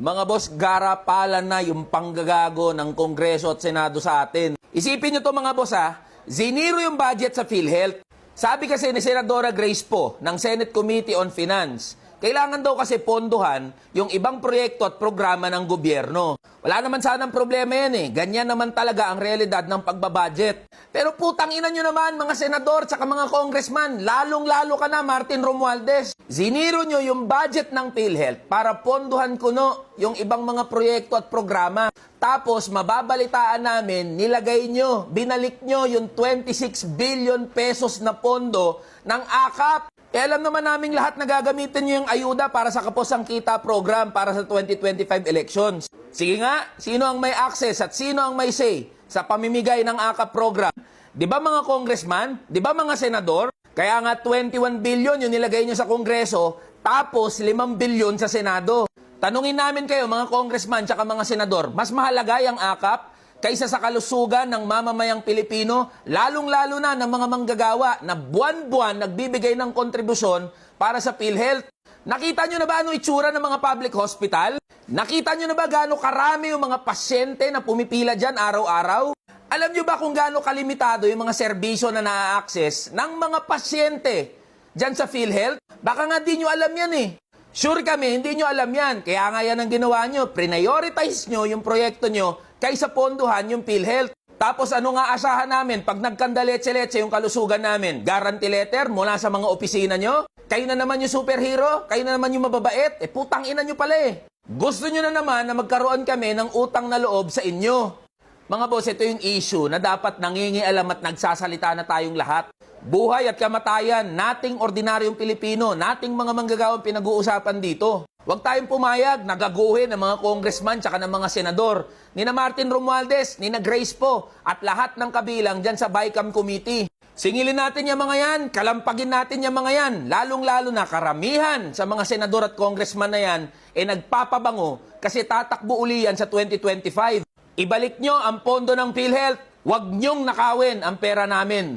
Mga boss, garapalan na yung panggagago ng Kongreso at Senado sa atin. Isipin nyo to mga boss ha, ziniro yung budget sa PhilHealth. Sabi kasi ni Senadora Grace po ng Senate Committee on Finance, kailangan daw kasi pondohan yung ibang proyekto at programa ng gobyerno. Wala naman sanang problema yan eh. Ganyan naman talaga ang realidad ng pagbabudget. Pero putang ina nyo naman mga senador at mga congressman, lalong-lalo ka na Martin Romualdez. Ziniro nyo yung budget ng PhilHealth para pondohan kuno yung ibang mga proyekto at programa. Tapos mababalitaan namin, nilagay nyo, binalik nyo yung 26 billion pesos na pondo ng AKAP. Eh, alam naman naming lahat na gagamitin nyo yung ayuda para sa Kaposang Kita program para sa 2025 elections. Sige nga, sino ang may access at sino ang may say sa pamimigay ng AKAP program? Di ba mga congressman? Di ba mga senador? Kaya nga 21 billion yung nilagay nyo sa Kongreso, tapos 5 billion sa Senado. Tanungin namin kayo mga congressman tsaka mga senador, mas mahalaga yung AKAP kaysa sa kalusugan ng mamamayang Pilipino, lalong-lalo na ng mga manggagawa na buwan-buwan nagbibigay ng kontribusyon para sa PhilHealth. Nakita nyo na ba ano itsura ng mga public hospital? Nakita nyo na ba gaano karami yung mga pasyente na pumipila dyan araw-araw? Alam nyo ba kung gaano kalimitado yung mga serbisyo na na-access ng mga pasyente dyan sa PhilHealth? Baka nga di nyo alam yan eh. Sure kami, hindi nyo alam yan. Kaya nga yan ang ginawa nyo. Prioritize nyo yung proyekto nyo kaysa ponduhan yung PhilHealth. Tapos ano nga asahan namin pag nagkandaletse-letse yung kalusugan namin? Guarantee letter mula sa mga opisina nyo? Kayo na naman yung superhero? Kayo na naman yung mababait? Eh putang ina nyo pala eh. Gusto nyo na naman na magkaroon kami ng utang na loob sa inyo. Mga boss, ito yung issue na dapat nangingialam at nagsasalita na tayong lahat. Buhay at kamatayan, nating ordinaryong Pilipino, nating mga manggagawang pinag-uusapan dito. Huwag tayong pumayag, nagaguhin ng mga congressman tsaka ng mga senador, ni na Martin Romualdez, ni na Grace po, at lahat ng kabilang dyan sa BICAM Committee. Singilin natin yung mga yan, kalampagin natin yung mga yan, lalong-lalo na karamihan sa mga senador at congressman na yan, eh nagpapabango kasi tatakbo uli yan sa 2025. Ibalik nyo ang pondo ng PhilHealth, huwag nyong nakawin ang pera namin.